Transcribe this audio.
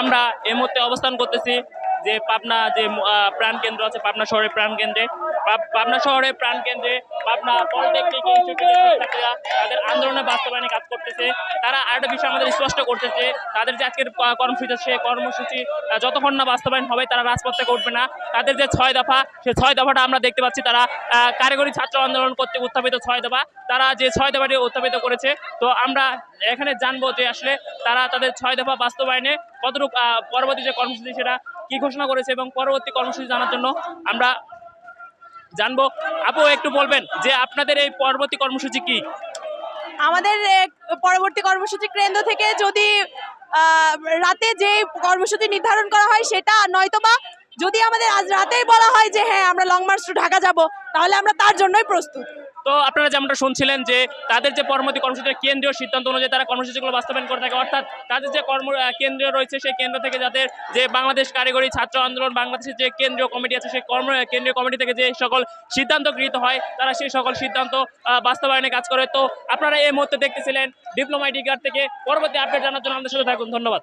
আমরা এই মুহূর্তে অবস্থান করতেছি। যে পাবনা যে প্রাণ কেন্দ্র আছে, পাবনা শহরের প্রাণ কেন্দ্রে। পাবনা শহরের প্রাণ কেন্দ্রে পাবনা পলিটেকনিক ইনস্টিটিউটের তাদের আন্দোলনের বাস্তবায়নে কাজ করতেছে। তারা আরেকটা বিষয় আমাদের স্পষ্ট করতেছে, তাদের যে আজকের কর্মসূচি সেই কর্মসূচি যতক্ষণ না বাস্তবায়ন হবে, তারা রাজপথ থেকে উঠবে না। তাদের যে ছয় দফা, সে ছয় দফাটা আমরা দেখতে পাচ্ছি, তারা কারিগরি ছাত্র আন্দোলন করতে উত্থাপিত ছয় দফা। তারা যে ছয় দফাটি উত্থাপিত করেছে, তো আমরা এখানে জানব যে আসলে তারা তাদের ছয় দফা বাস্তবায়নে কতটুকু পরবর্তী যে কর্মসূচি, সেটা কি ঘোষণা করেছে এবং পরবর্তী কর্মসূচি জানার জন্য আমরা জানব। আপু, একটু বলবেন যে আপনাদের এই পরবর্তী কর্মসূচি কি? আমাদের পরবর্তী কর্মসূচি কেন্দ্র থেকে যদি রাতে যে কর্মসূচি নির্ধারণ করা হয় সেটা নয়তোবা যদি আমাদের আজ রাতেই বলা হয় যে হ্যাঁ আমরা লং মার্চ টু ঢাকা যাব, তাহলে আমরা তার জন্যই প্রস্তুত। তো আপনারা যেমনটা শুনছিলেন যে তাদের যে পরবর্তী কর্মসূচি কেন্দ্রীয় সিদ্ধান্ত অনুযায়ী তারা কর্মসূচিগুলো বাস্তবায়ন করে থাকে অর্থাৎ তাদের যে কর্ম আহ, কেন্দ্রীয় রয়েছে সেই কেন্দ্র থেকে যাদের যে বাংলাদেশ কারিগরি ছাত্র আন্দোলন বাংলাদেশের যে কেন্দ্রীয় কমিটি আছে সেই কর্ম কেন্দ্রীয় কমিটি থেকে যে সকল সিদ্ধান্ত গৃহীত হয় তারা সেই সকল সিদ্ধান্ত বাস্তবায়নে কাজ করে। তো আপনারা এই মুহূর্তে দেখতেছিলেন ডিপ্লোমাটিকার থেকে পরবর্তী আপডেট জানার জন্য আমাদের সাথে থাকুন। ধন্যবাদ।